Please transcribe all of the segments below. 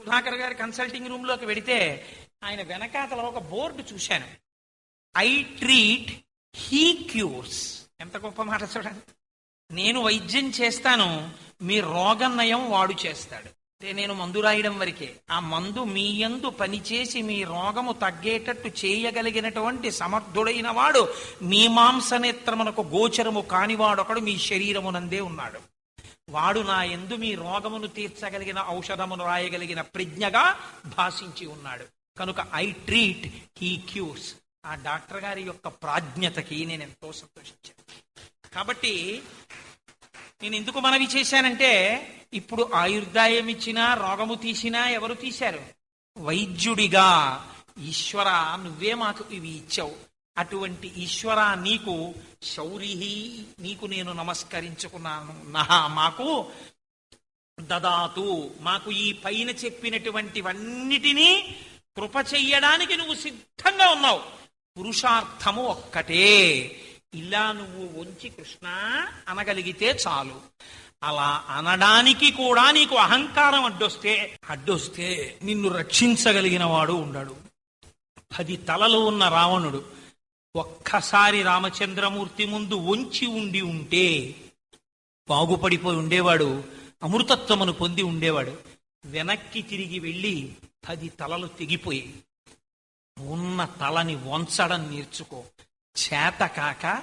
సుధాకర్ గారి కన్సల్టింగ్ రూమ్లోకి వెడితే ఆయన వెనకాతల ఒక బోర్డు చూశాను. ఐ ట్రీట్ హీ క్యూర్స్ ఎంత గొప్ప మాట చూడండి. నేను వైద్యం చేస్తాను మీ రోగం నయం వాడు చేస్తాడు. అంటే నేను మందు రాయడం వరకే. ఆ మందు మీ యందు పనిచేసి మీ రోగము తగ్గేటట్టు చేయగలిగినటువంటి సమర్థుడైన వాడు మీ మాంసనేత్రమునకు గోచరము కానివాడొకడు మీ శరీరమునందే ఉన్నాడు. వాడు నా ఎందు మీ రోగమును తీర్చగలిగిన ఔషధమును రాయగలిగిన ప్రజ్ఞగా భాషించి ఉన్నాడు. కనుక ఐ ట్రీట్ హీ క్యూర్స్. ఆ డాక్టర్ గారి యొక్క ప్రాజ్ఞతకి నేను ఎంతో సంతోషించాను. కాబట్టి నేను ఎందుకు మనవి చేశానంటే ఇప్పుడు ఆయుర్దాయం ఇచ్చినా రోగము తీసినా ఎవరు తీశారు? వైద్యుడిగా ఈశ్వర నువ్వే మాకు ఇవి ఇచ్చావు. అటువంటి ఈశ్వర నీకు శౌరిహి నీకు నేను నమస్కరించుకున్నాను. నహ మాకు దదాతు మాకు ఈ పైన చెప్పినటువంటివన్నిటినీ కృప చెయ్యడానికి నువ్వు సిద్ధంగా ఉన్నావు. పురుషార్థము ఒక్కటే. ఇలా నువ్వు వంచి కృష్ణ అనగలిగితే చాలు. అలా అనడానికి కూడా నీకు అహంకారం అడ్డొస్తే అడ్డొస్తే నిన్ను రక్షించగలిగిన వాడు ఉండడు. పది తలలు ఉన్న రావణుడు. ఒక్కసారి రామచంద్రమూర్తి ముందు వంచి ఉండి ఉంటే బాగుపడిపోయి ఉండేవాడు అమృతత్వమును పొంది ఉండేవాడు. వెనక్కి తిరిగి వెళ్ళి పది తలలు తెగిపోయి ఉన్న తలని వంచడం నేర్చుకో. చేత కాక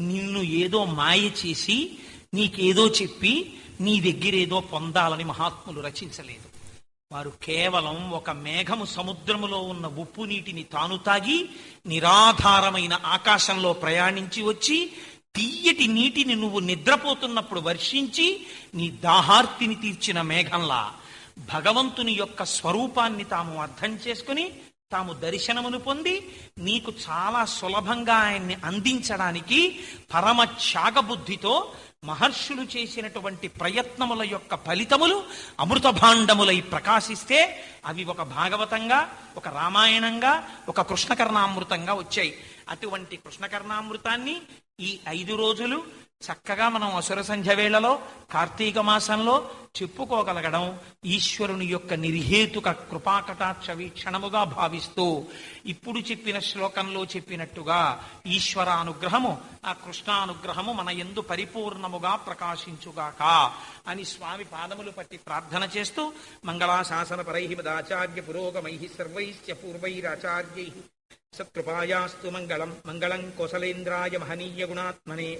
నిన్ను ఏదో మాయ చేసి నీకేదో చెప్పి నీ దగ్గరేదో పొందాలని మహాత్ములు రచించలేదు. వారు కేవలం ఒక మేఘము సముద్రములో ఉన్న ఉప్పు నీటిని తాను తాగి నిరాధారమైన ఆకాశంలో ప్రయాణించి వచ్చి తీయటి నీటిని నువ్వు నిద్రపోతున్నప్పుడు వర్షించి నీ దాహార్తిని తీర్చిన మేఘంలా భగవంతుని యొక్క స్వరూపాన్ని తాము అర్థం చేసుకుని తాము దర్శనమును పొంది నీకు చాలా సులభంగా ఆయన్ని అందించడానికి పరమ త్యాగబుద్ధితో మహర్షులు చేసినటువంటి ప్రయత్నముల యొక్క ఫలితములు అమృత భాండములై ప్రకాశిస్తే అవి ఒక భాగవతంగా ఒక రామాయణంగా ఒక కృష్ణకర్ణామృతంగా వచ్చాయి. అటువంటి కృష్ణకర్ణామృతాన్ని ఈ ఐదు రోజులు చక్కగా మనం అసుర సంధ్య వేళలో కార్తీక మాసంలో చెప్పుకోగలగడం ఈశ్వరుని యొక్క నిర్హేతుక కృపాకటాక్ష వీక్షణముగా భావిస్తూ ఇప్పుడు చెప్పిన శ్లోకంలో చెప్పినట్టుగా ఈశ్వరానుగ్రహము ఆ కృష్ణానుగ్రహము మన ఎందు పరిపూర్ణముగా ప్రకాశించుగాక అని స్వామి పాదములు పట్టి ప్రార్థన చేస్తూ మంగళాశాసన పరై మదాచార్య పురోగమై సర్వైశ్చ పూర్వైరాచార్యై సత్కృపాయాస్తు మంగళం మంగళం కోసలేంద్రాయ మహనీయ గుణాత్మనే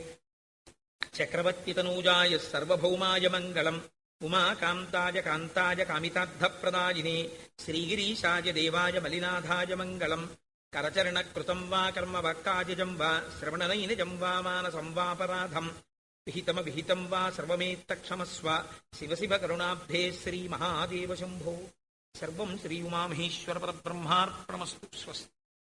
చక్రవర్తి తనూజాయ సర్వభౌమాయ మంగళం. ఉమాకాంతాయ కాంతాయ కామితార్థప్రదాయినే. శ్రీగిరీశాయ దేవాయ మలినాథాయ మంగళం. కరచరణకృతం వా కర్మ వాక్కాజం వా శ్రవణనైనజం వా మానసం వాపరాధం విహితమ విహితం వా సర్వమేత్తక్షమస్వ. శివ శివ కరుణాబ్ధే శ్రీ మహాదేవ శంభో. సర్వం శ్రీ ఉమామహేశ్వర పరబ్రహ్మార్పణమస్తు స్వస్తి.